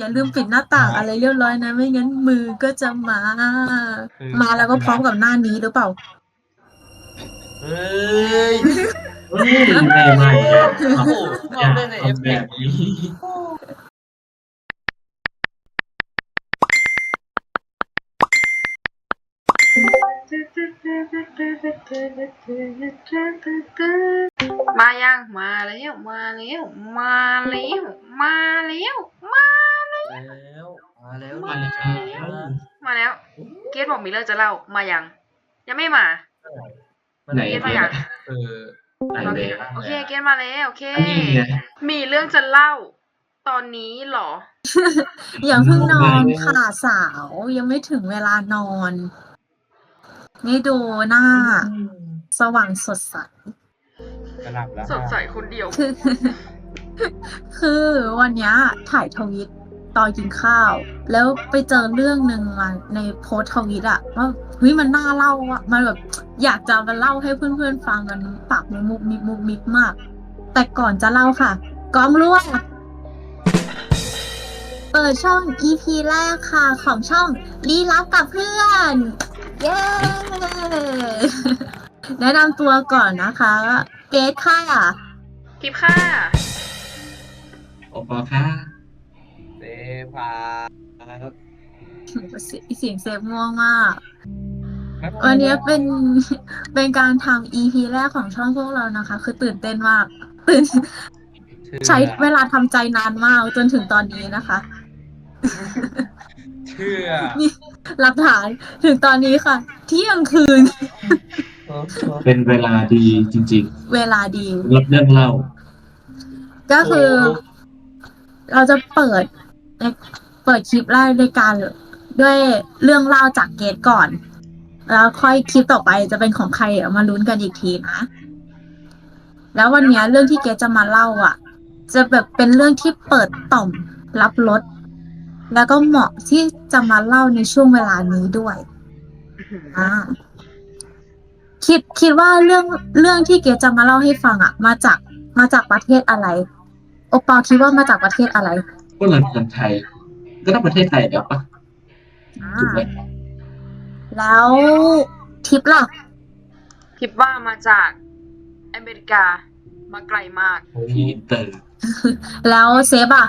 อย่าลืมปิดหน้าต่างอะไรเรียบร้อยนะ ไม่งั้นมือก็จะมา มาแล้วก็พร้อมกับหน้านี้หรือเปล่า เฮ้ยเฮ้ยไม่ไม่โอ้โหอเราย่าเล่นในเอฟทำเฟแบกบนี้มายังมาแล้วมาแล้วมาแล้วมาแล้วมา แล้วมาแล้วมามาแล้แล้ววมาแล้ว เกดบอกมีเรื่องจะเล่ามายัง ยังไม่มาไหนเกดเกมาดยังเออไหนโอเบเคสโอเคเกดมาแล้วโอเคอันนี้ไงมีเรื่องจะเล่า ตอนนี้เหรอ อย่าเพิ่งนอนไม่ค่ะสาวยังไม่ถึงเวลานอน นี่ดูหน้า สว่างสดใสกระหลับแล้วสดใสคนเดียวคือคือวันเนี้ยถ่ายทวิต ตอนกินข้าว แล้วไปเจอเรื่องหนึ่งมาในโพสต์ทวิตอะว่าเฮ้ยมันน่าเล่าอะมันแบบอยากจะมาเล่าให้เพื่อนๆฟังกันปากมุกมิกมุกมิกมาก แต่ก่อนจะเล่าค่ะกองรั่วเปิดช่อง EP แรกค่ะ ของช่องลี้ลับกับเพื่อน เย้แนะนำตัวก่อนนะคะเกดค่ะทิพย์ค่ะโอปอค่ะ เซพาเสียเสียงเซฟง่วงมาก วันนี้เป็นเป็นการทำ EP แรกของช่องพวกเรานะคะ คือตื่นเต้นมาก ตื่น ใช้เวลาทำใจนานมากจนถึงตอนนี้นะคะ เชื่อนี่หลักฐานถึงตอนนี้ค่ะ เที่ยงคืน เป็นเวลาดีจริงเวลาดีๆรับเรื่องเล่า ก็คือ เราจะเปิด เปิดคลิปแรกด้วยการด้วยเรื่องเล่าจากเกตก่อน แล้วค่อยคลิปต่อไปจะเป็นของใครเดี๋ยวมาลุ้นกันอีกทีนะ แล้ววันนี้เรื่องที่เกตจะมาเล่าอะ จะแบบเป็นเรื่องที่เปิดต่อมรับรสแล้วก็เหมาะที่จะมาเล่าในช่วงเวลานี้ด้วยอ่าคิดคิดว่าเรื่องเรื่องที่เกจะมาเล่าให้ฟังอะมาจากมาจากประเทศอะไร โอปอลคิดว่ามาจากประเทศอะไร พวกเราคนไทย ก็ต้องประเทศไทยเดี๋ยวปะอ่าถูกไหมแล้วทิปล่ะทิพย์ว่ามาจากอเมริกามาไกลมาก พีอินเตอร์แล้วเซฟอะ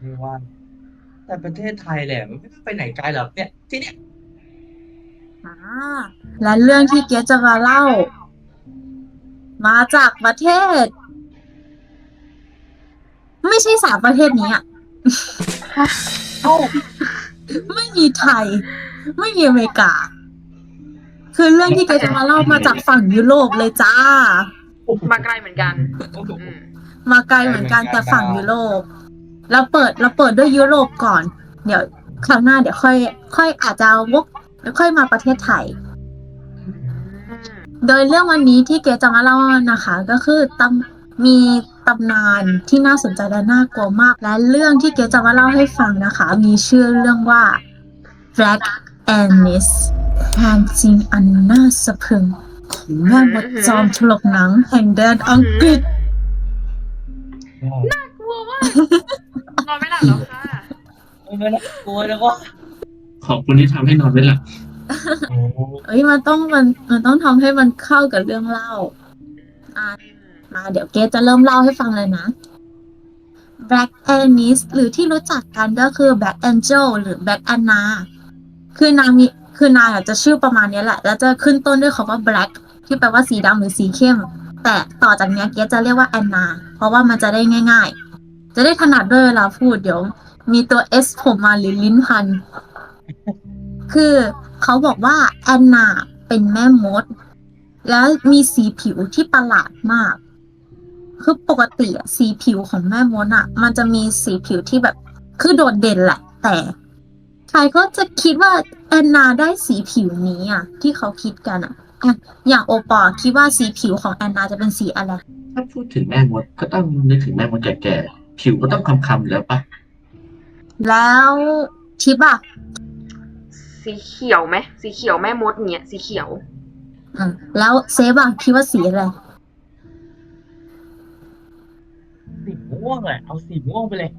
ไม่ว่า แต่ประเทศไทยแหละมันไม่ไปไหนไกลหรอกเนี่ย ที่เนี่ยอ่าและเรื่องที่เกตจะมาเล่า มาจากประเทศ ไม่ใช่สามประเทศนี้อะไม่มีไทย ไม่มีอเมริกา คือเรื่องที่เกตจะมาเล่ามาจากฝั่งยุโรปเลยจ้า มาไกลเหมือนกันอืมมาไกลเหมือนกันแต่ฝั่งยุโรปเราเปิดเราเปิดด้วยยุโรปก่อน เดี๋ยวคราวหน้าเดี๋ยวค่อย ค่อยอาจจะวกแล้วค่อยมาประเทศไทยอืมโดยเรื่องวันนี้ที่เกจะมาเล่านะคะ ก็คือตำมี ตำนานที่น่าสนใจและน่ากลัวมาก และเรื่องที่เกจะมาเล่าให้ฟังนะคะ มีชื่อเรื่องว่า Black Annis ความจริงอันน่าสะพรึงของแม่บทจอมถลกหนังแห่งแดนอังกฤษกลัวมากนอนไม่หลับแล้วค่ะไม่น่ากลัวนะว่าขอบคุณที่ทำให้นอนไม่หลับโอ้เอ้ยมันต้องมันมันต้องทำให้มันเข้ากับเรื่องเล่าอะ มา เดี๋ยวเกจะเริ่มเล่าให้ฟังเลยนะ Black anis หรือที่รู้จักกันก็คือ Black Angel หรือ Black Anna คือนางมีคือนางอาจจะชื่อประมาณนี้แหละ แล้วจะขึ้นต้นด้วยคำว่า Black ที่แปลว่าสีดำหรือสีเข้ม แต่ต่อจากนี้เกจะเรียกว่า Anna เพราะว่ามันจะได้ง่าย ๆ จะได้ถนัดด้วยเวลาพูดเดี๋ยว มีตัว S ผมมาหรือลิ้นพัน คือเขาบอกว่าแอนนาเป็นแม่มด แล้วมีสีผิวที่ประหลาดมาก คือปกติอะสีผิวของแม่มดอะมันจะมีสีผิวที่แบบ คือโดดเด่นแหละ แต่ใครก็จะคิดว่าแอนนาได้สีผิวนี้อะที่เขาคิดกันอะอะอย่างโอปอล์คิดว่าสีผิวของแอนนาจะเป็นสีอะไร ถ้าพูดถึงแม่มดก็ต้องนึกถึงแม่มดแก่ๆผิวก็ต้องคำๆอยู่แล้วปะแล้วทิปอะสีเขียวไหมสีเขียวแม่มดเนี่ยสีเขียว อะแล้วเซฟอะคิดว่าสีอะไร สีม่วงอะเอาสีม่วงไปเลย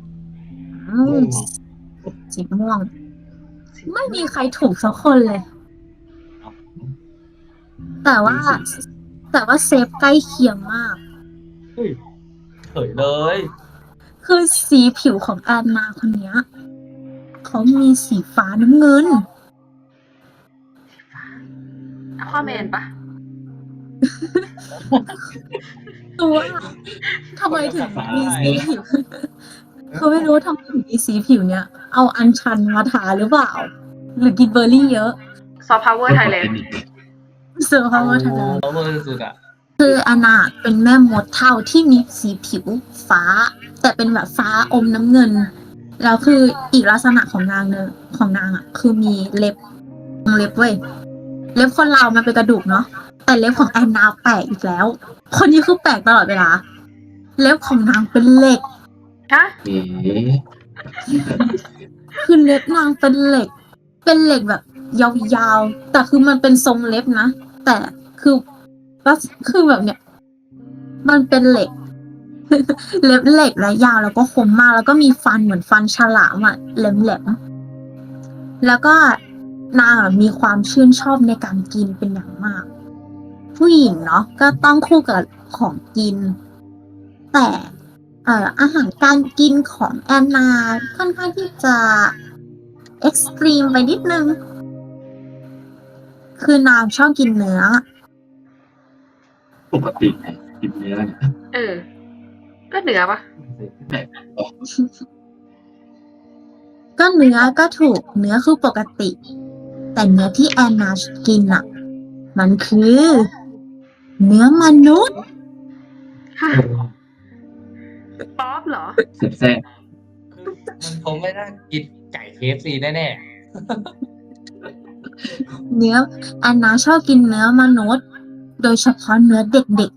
มสีม่วง ไม่มีใครถูกสักคนเลย แต่ว่า แต่ว่าเซฟใกล้เคียงมาก เฮ้ยเฉยเลย คือสีผิวของแอนนาคนเนี้ยเขามีสีฟ้าน้ำเงินอะควาแมนปะ ตัวทำไมถึงมีสีผิวคือไม่รู้ว่าทำไมถึงมีสีผิวเนี้ยเอาอัญชันมาทาหรือเปล่า หรือกินเบอร์รี่เยอะซอฟต์พาวเวอร์ไทยแลนด์เซอร์พาวเวอร์ทาโอ้เวอร์สุดอะคืออานาเป็นแม่มดเท่าที่มีสีผิวฟ้า แต่เป็นแบบฟ้าอมน้ำเงิน แล้วคืออีกลักษณะของนางเนยของนางอะ คือมีเล็บเล็บเว้ย เล็บคนเรามันเป็นกระดูกเนาะแต่เล็บของแอนนาแปลกอีกแล้ว คนนี้คือแปลกตลอดเวลา เล็บของนางเป็นเหล็กฮะเอ๋คือเล็บนางเป็นเหล็ก เป็นเหล็กแบบ ยาวๆ แต่คือมันเป็นทรงเล็บนะ แต่คือก็คือแบบเนี้ยมันเป็นเหล็ก เล็บเหล็กและยาวแล้วก็คมมาก แล้วก็มีฟันเหมือนฟันฉลามอะแหลมๆแล้วก็ นางอะมีความชื่นชอบในการกินเป็นอย่างมาก ผู้หญิงเนาะก็ต้องคู่กับของกิน แต่เอ่ออาหารการกินของแอนนาค่อนข้างที่จะเอ็กซ์ตรีมไปนิดนึง คือนางชอบกินเนื้อ ปกติไงกินเนื้อเนี่ยเออ ก็เหนือปะก็เนื้อก็ถูกเนื้อคือปกติ แต่เนื้อที่แอนนากินอะมันคือ เนื้อมนุษย์ฮะป๊อปเหรอ เสร็จแซ่บคือมันคงไม่น่ากินไก่เคฟซีแน่เนื้อแอนนาชอบกินเนื้อมนุษย์ โดยเฉพาะเนื้อเด็ก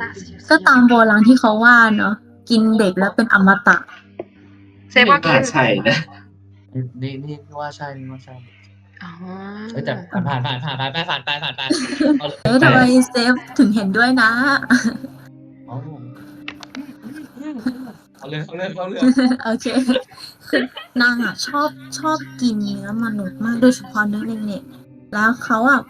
น่าเสียๆก็ตามโบราณที่เขาว่าเนาะกินเด็กแล้วเป็นอมตะ เซฟว่ากิน่านใช่นะๆ นี่นี่นี่ว่าใช่นี่ว่าใช่อ๋อเอ้ยแต่ผ่านผ่านผ่านผ่านไปผ่านไปผ่านไปเอาเลยเอ๊ะทำไมเซฟถึงเห็นด้วยนะ เอาเอาเลยเอาเลยเอาเลยโอเค คือนางอะชอบชอบกินเนื้อมนุษย์มากโดยเฉพาะเนื้อเด็กๆแล้วเขาอะ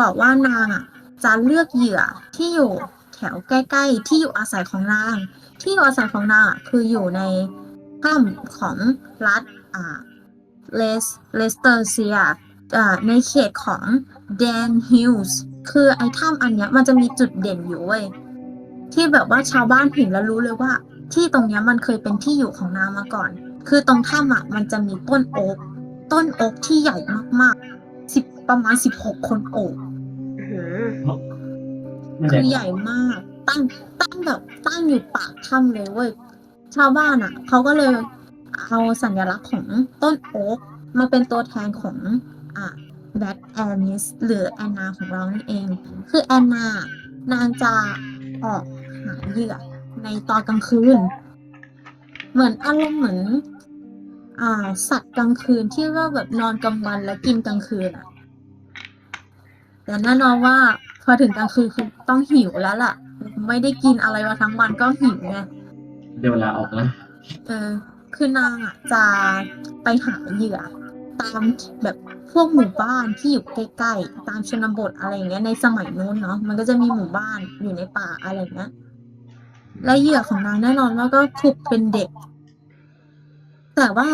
บอกว่านางอะจะเลือกเหยื่อที่อยู่แถวใกล้ ๆ ที่อยู่อาศัยของนาง ที่อยู่อาศัยของนางอะคืออยู่ในถ้ำของรัฐอ่า เลสเลสเตอร์เซียอ่าในเขตของแดนฮิลส์คือไอ้ถ้ำอันเนี้ยมันจะมีจุดเด่นอยู่เว้ยที่แบบว่าชาวบ้านเห็นแล้วรู้เลยว่า ที่ตรงเนี้ยมันเคยเป็นที่อยู่ของนางมาก่อน คือตรงถ้ำอะมันจะมีต้นโอ๊กต้นโอ๊กที่ใหญ่มากๆสิบประมาณสิบหกคนโอบอื้อหือไม่คืได้อใหญ่มาก ตั้งตั้งแบบตั้งอยู่ปากถ้ำเลยเว้ยชาวบ้านอะเขาก็เลย เอาสัญลักษณ์ของต้นโอ๊กมาเป็นตัวแทนของอ่าแบทแอนนิสหรือแอนนาของเรานั่นเอง คือแอนนานางจะออกหาเหยื่อในตอนกลางคืน เหมือนอารมณ์เหมือนอ่าสัตว์กลางคืนที่ว่าแบบนอนกลางวันแล้วกินกลางคืนอะแต่แน่นอนว่าพอถึงกลางคืนคือต้องหิวแล้วล่ะ ไม่ได้กินอะไรมาทั้งวันก็หิวไงเดี๋ยวเวลาออกแล้วเออ คือนางอะจะไปหาเหยื่อ ตามแบบพวกหมู่บ้านที่อยู่ใกล้ๆตามชนบทอะไรอย่างเงี้ยในสมัยนู้นเนาะมันก็จะมีหมู่บ้านอยู่ในป่าอะไรเงี้ยและเหยื่อของนางแน่นอนว่าก็ถูกเป็นเด็ก แต่ว่า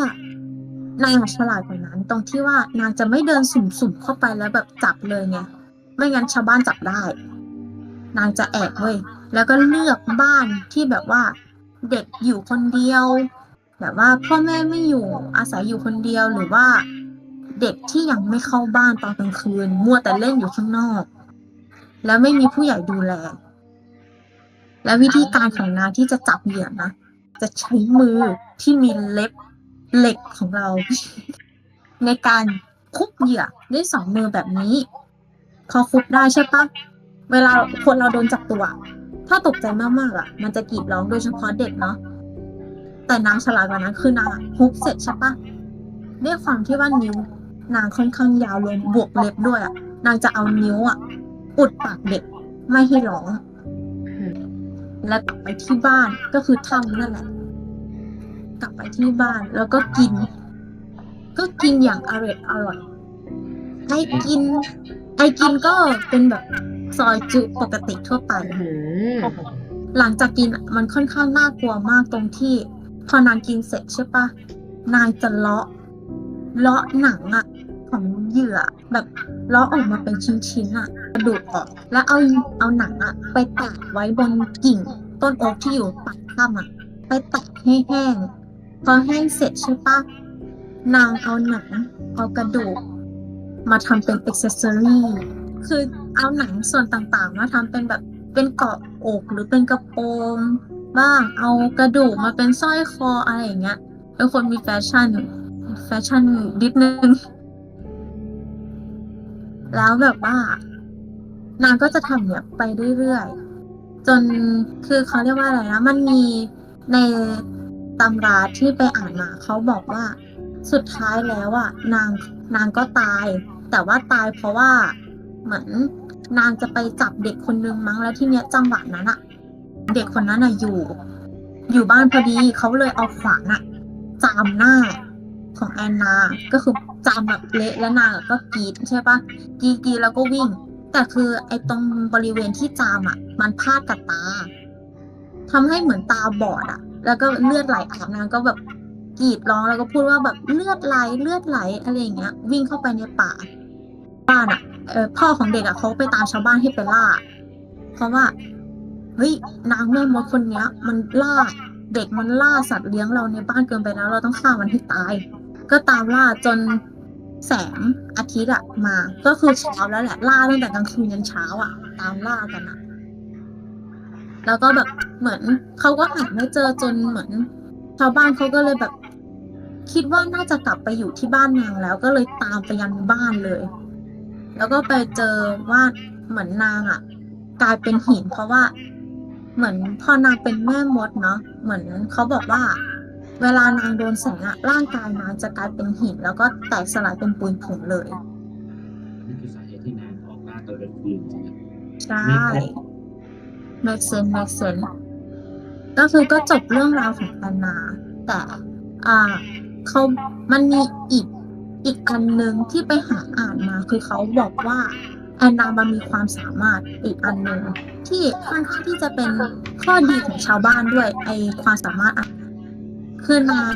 นางอะฉลาดกว่านั้น ตรงที่ว่านางจะไม่เดินสุ่มๆเข้าไปแล้วแบบจับเลยไงไม่งั้นชาวบ้านจับได้ นางจะแอบเว้ยแล้วก็เลือกบ้านที่แบบว่า เด็กอยู่คนเดียว แบบว่าพ่อแม่ไม่อยู่อาศัยอยู่คนเดียวหรือว่าเด็กที่ยังไม่เข้าบ้านตอนกลางคืน มัวแต่เล่นอยู่ข้างนอก แล้วไม่มีผู้ใหญ่ดูแล และวิธีการของนางที่จะจับเหยื่อนะจะใช้มือที่มีเล็บเหล็กของเรา ในการคุบเหยื่อด้วยสองมือแบบนี้พอคุบได้ใช่ปะเวลาคนเราโดนจับตัว ถ้าตกใจมากๆอะ มันจะกรีดร้องโดยเฉพาะเด็กเนาะ แต่นางฉลาดกว่านั้นคือนางอะฮุบเสร็จใช่ปะด้วยความที่ว่านิ้วนางค่อนข้างยาวรวมบวกเล็บด้วยอะ นางจะเอานิ้วอะอุดปากเด็กไม่ให้ร้องพแล้วกลับไปที่บ้านก็คือถ้ำนั่นแหละ กลับไปที่บ้านแล้วก็กิน ก็กินอย่างอร่อยอร่อยไอกิน ไอกินก็เป็นแบบซอยจุปกติทั่วไปอืมหลังจากกินอะมันค่อนข้างน่ากลัวมากตรงที่ พอนางกินเสร็จใช่ปะนางจะเลาะ เลาะหนังอะของเหยื่อแบบเลาะออกมาเป็นชิ้นๆอะกระดูกออกแล้วเอาเอาหนังอะไปแตะไว้บนกิ่ง ต้นโอ๊กที่อยู่ปากถ้ำอะไปแตะให้แห้งพอแห้งเสร็จใช่ปะนางเอาหนังเอากระดูก มาทำเป็นอ็อกเซสซอรี่คือเอาหนังส่วนต่างๆ มาทำเป็นแบบเป็นเกาะอกหรือเป็นกระโปรง บ้าง เอากระดูกมาเป็นสร้อยคออะไรอย่างเงี้ยเป็นคนมีแฟชั่น แฟชั่นนิดนึง แล้วแบบว่านางก็จะทำเนี่ยไปเรื่อยๆ จนคือเขาเรียกว่าอะไรนะ มันมีในตำราที่ไปอ่านมาเขาบอกว่าสุดท้ายแล้วอะนางนางก็ตาย แต่ว่าตายเพราะว่าเหมือนนางจะไปจับเด็กคนนึงมั้งแล้วที่เนี้ยจังหวะนั้นอะ เด็กคนนั้นอะอยู่ อยู่บ้านพอดีเขาเลยเอาขวานอะจามหน้าของแอนนา ก็คือจามแบบเละแล้วนางก็กรีดใช่ปะกรีดกรีดแล้วก็วิ่ง แต่คือไอ้ตรงบริเวณที่จามอะมันพาดกับตาทำให้เหมือนตาบอดอะแล้วก็เลือดไหลอาบนางก็แบบกรีดร้องแล้วก็พูดว่าแบบเลือดไหลเลือดไหลอะไรอย่างเงี้ย วิ่งเข้าไปในป่าบ้านอะพ่อของเด็กอะเขาไปตามชาวบ้านให้ไปล่าเพราะว่า เฮ้ยนางแม่มดคนเนี้ย มันล่าเด็กมันล่าสัตว์เลี้ยงเราในบ้านเกินไปแล้ว เราต้องฆ่ามันให้ตาย ก็ตามล่าจนแสงอาทิตย์อะมา ก็คือเช้าแล้วแหละล่าตั้งแต่กลางคืนยันเช้าอะตามล่ากันอะแล้วก็แบบเหมือนเขาก็หาไม่เจอจนเหมือนชาวบ้านเขาก็เลยแบบ คิดว่าน่าจะกลับไปอยู่ที่บ้านนางแล้ว ก็เลยตามไปยังบ้านเลย แล้วก็ไปเจอว่าเหมือนนางอะกลายเป็นหินเพราะว่า เหมือนพอนางเป็นแม่มดเนาะเหมือนเขาบอกว่า เวลานางโดนแสงอะร่างกายนางจะกลายเป็นหิน แล้วก็แตกสลายเป็นปุยผงเลยนี่คือสาเหตุที่นางออกหน้าตอนกลางคืนใช่ไหมใช่ make sense make sense ก็คือก็จบเรื่องราวของแอนนา แต่อ่าเขามันมีอีกอีกอันหนึ่งที่ไปหาอ่านมา คือเขาบอกว่าแอนนามันมีความสามารถอีกอันหนึ่งที่ค่อนข้างที่จะเป็นข้อดีของชาวบ้านด้วย ไอความสามารถอันคือนาง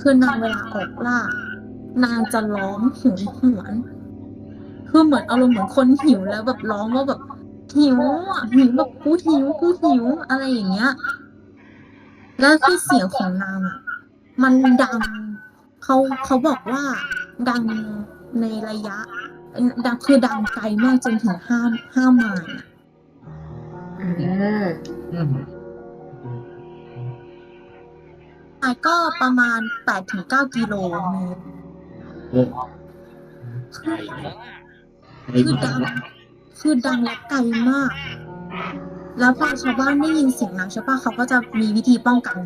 คือนางเวลาออกล่านางจะร้องหวนหวนคือเหมือนอารมณ์เหมือนคนหิวแล้วแบบร้องว่าแบบหิวอะหิวแบบกูหิวกูหิวอะไรอย่างเงี้ย แล้วคือเสียงของนางอะ มันดังเขาเขาบอกว่าดังในระยะ ดังคือดังไกลมากจนถึงห้าห้าไมล์อะอืมอืมไมล์ก็ประมาณแปดถึงเก้ากิโลเมตรโอ้ใช่แล้วคือดังคือดังและไกลมาก แล้วพอชาวบ้านได้ยินเสียงนางใช่ปะเขาก็จะมีวิธีป้องกัน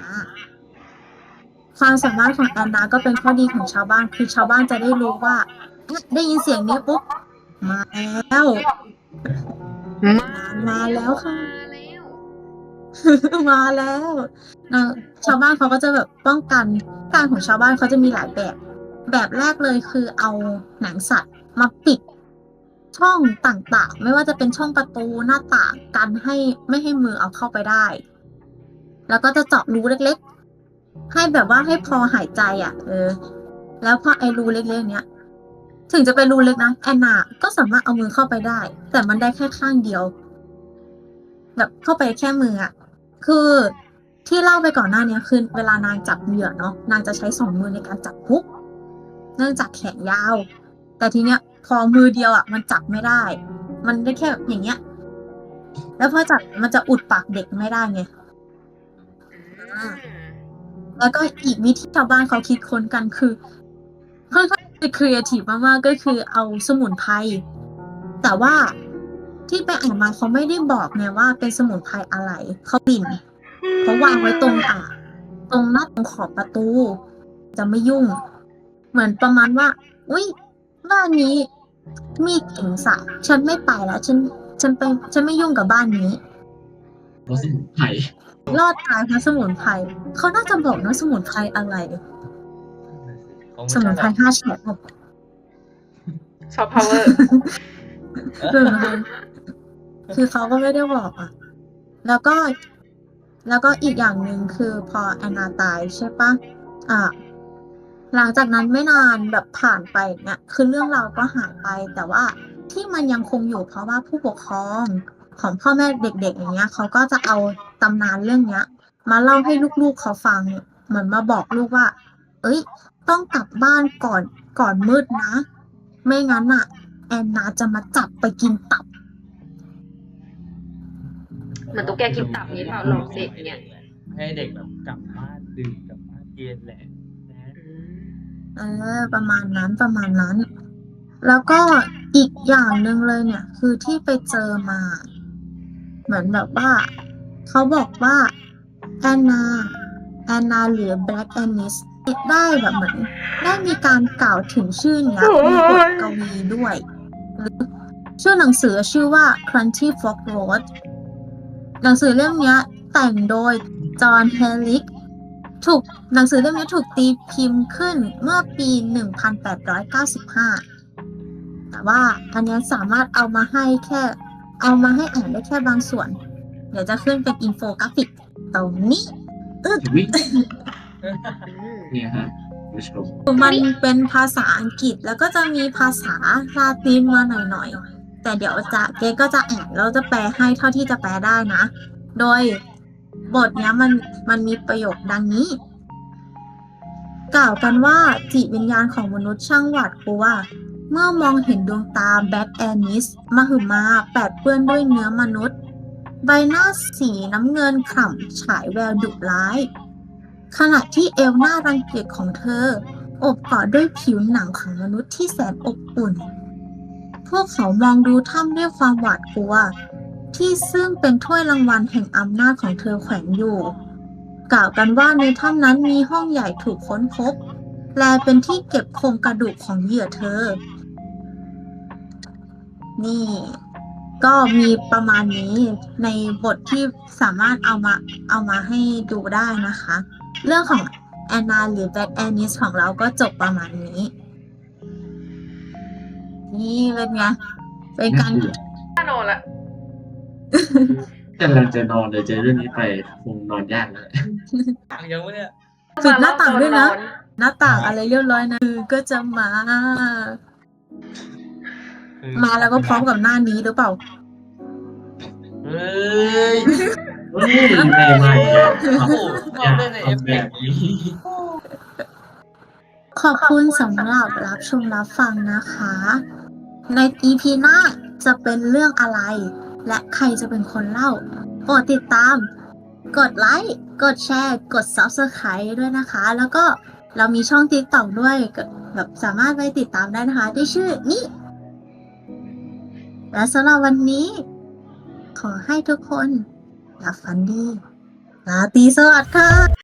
อ่าความสามารถของแอนนาก็เป็นข้อดีของชาวบ้าน คือชาวบ้านจะได้รู้ว่าเอ๊ะ ได้ยินเสียงนี้ปุ๊บมาแล้วมามาแล้วค่ะ มาแล้วมาแล้วนะชาวบ้านเขาก็จะแบบป้องกันการของชาวบ้านเขาจะมีหลายแบบ แบบแรกเลยคือเอาหนังสัตว์มาปิดช่องต่างๆ ไม่ว่าจะเป็นช่องประตูหน้าต่างกันให้ไม่ให้มือเอาเข้าไปได้ แล้วก็จะเจาะรูเล็กๆ ให้แบบว่าให้พอหายใจอะ เออ แล้วพอไอ้รูเล็กๆเนี้ย ถึงจะเป็นรูเล็กนะแอนนาก็สามารถเอามือเข้าไปได้ แต่มันได้แค่ข้างเดียว แบบเข้าไปแค่มืออะคือที่เล่าไปก่อนหน้าเนี้ยคือเวลานางจับเหยื่อเนาะนางจะใช้สองมือในการจับฮุก เนื่องจากแขนยาว แต่ทีเนี้ยพอมือเดียวอะ มันจับไม่ได้ มันได้แค่อย่างเงี้ย แล้วพอจับมันจะอุดปากเด็กไม่ได้ไงอืมแล้วก็อีกวิธีชาวบ้านเขาคิดค้นกันคือค่อนข้าง จะครีเอทีฟมากๆก็คือเอาสมุนไพรแต่ว่าที่ไปอ่านมาเขาไม่ได้บอกไงว่าเป็นสมุนไพรอะไร เขาปิ่นเขาวางไว้ตรงอ่าตรงหน้าตรงขอบประตู จะไม่ยุ่ง เหมือนประมาณว่า อุ้ยบ้านนี้มีเก่งสะฉันไม่ไปแล้ว ฉัน ฉันไป ฉันไม่ยุ่งกับบ้านนี้รสสมุนไพรรอดตายเพราะสมุนไพรเขาน่าจะบอกนะสมุนไพรอะไร คงสไม่มุนใช่ไพรห้าแฉกซอฟต์พาวเวอร์เออคือเขาก็ไม่ได้บอกอะ แล้วก็ แล้วก็อีกอย่างหนึ่งคือพอแอนนาตายใช่ปะอ่าหลังจากนั้นไม่นานแบบผ่านไปเนี่ยคือเรื่องราวก็หายไป แต่ว่าที่มันยังคงอยู่เพราะว่าผู้ปกครองของพ่อแม่เด็กๆอย่างเงี้ยเขาก็จะเอาตำนานเรื่องเนี้ย มาเล่าให้ลูกๆเขาฟัง เหมือนมาบอกลูกว่า เอ้ย ต้องกลับบ้านก่อนก่อนมืดนะ ไม่งั้นอะแอนนาจะมาจับไปกินตับ เหมือนตุ๊กแกกินตับนี้เปล่าหลอกเด็กเนี่ยให้เด็กแบบกลับบ้านดึกกลับบ้านเย็นแหละนะเออ ประมาณนั้นประมาณนั้น แล้วก็อีกอย่างหนึ่งเลยเนี่ย คือที่ไปเจอมา เหมือนแบบว่า เขาบอกว่าแอนนาแอนนาหรือแบล็กแอนนิส ได้แบบเหมือนได้มีการกล่าวถึงชื่อเนี้ยในบทกวีด้วยหรือชื่อหนังสือชื่อว่า Crunchy Frog Road หนังสือเล่มเนี้ยแต่งโดยจอห์นเฮลิกถูกหนังสือเล่มนี้ถูกตีพิมพ์ขึ้นเมื่อปี 1895 แต่ว่าอันเนี้ยสามารถเอามาให้แค่เอามาให้อ่านได้แค่บางส่วน เดี๋ยวจะขึ้นเป็นอินโฟกราฟิกตรงนี้วิ เนี่ยฮะผู้ชมมันเป็นภาษาอังกฤษแล้วก็จะมีภาษาลาตินมาหน่อยๆ แต่เดี๋ยวจะเก๊ก็จะอ่านแล้วจะแปลให้เท่าที่จะแปลได้นะ โดยบทเนี้ยมันมันมีประโยคดังนี้ กล่าวกันว่าจิตวิญญาณของมนุษย์ช่างหวาดกลัวเมื่อมองเห็นดวงตาแบ็กแอนิสมหึมาแปดเปื้อนด้วยเนื้อมนุษย์ ใบหน้าสีน้ำเงินข่ำฉายแววดุร้าย ขณะที่เอวหน้ารังเกียจของเธอ อบกอดด้วยผิวหนังของมนุษย์ที่แสนอบอุ่น พวกเขามองดูถ้ำด้วยความหวาดกลัว ที่ซึ่งเป็นถ้วยรางวัลแห่งอำนาจของเธอแขวนอยู่ กล่าวกันว่าในถ้ำนั้นมีห้องใหญ่ถูกค้นพบ และเป็นที่เก็บโครงกระดูกของเหยื่อเธอ นี่ ก็มีประมาณนี้ในบทที่สามารถเอามาเอามาให้ดูได้นะคะ เรื่องของแอนนาหรือแบ็กแอนนิสของเราก็จบประมาณนี้ นี่เป็นไงเป็นการน่านอนละกำลังจะนอนเลยเจอเรื่องนี้ไปคงนอนยากแล้วต่างยังวะเนี่ยปิดหน้าต่างด้วยนะ หน้าต่างอะไรเรียบร้อยนะคือก็จะมา มาแล้วก็พร้อมกับหน้านี้หรือเปล่า เฮ้ยเฮ้ย ไม่ไม่อย่าโอ้โหทำอย่าเล่นในเอฟเฟกต์ ขอบคุณสำหรับรับชมรับฟังนะคะ ใน EP หน้าจะเป็นเรื่องอะไร และใครจะเป็นคนเล่าโปรดติดตาม กดไลค์ กดแชร์ กด Subscribe ด้วยนะคะ แล้วก็เรามีช่อง TikTok ด้วยก็แบบสามารถไปติดตามได้นะคะที่ชื่อนี้ และสำหรับวันนี้ ขอให้ทุกคน หลับฝันดีราตรีสวัสดิ์ค่ะ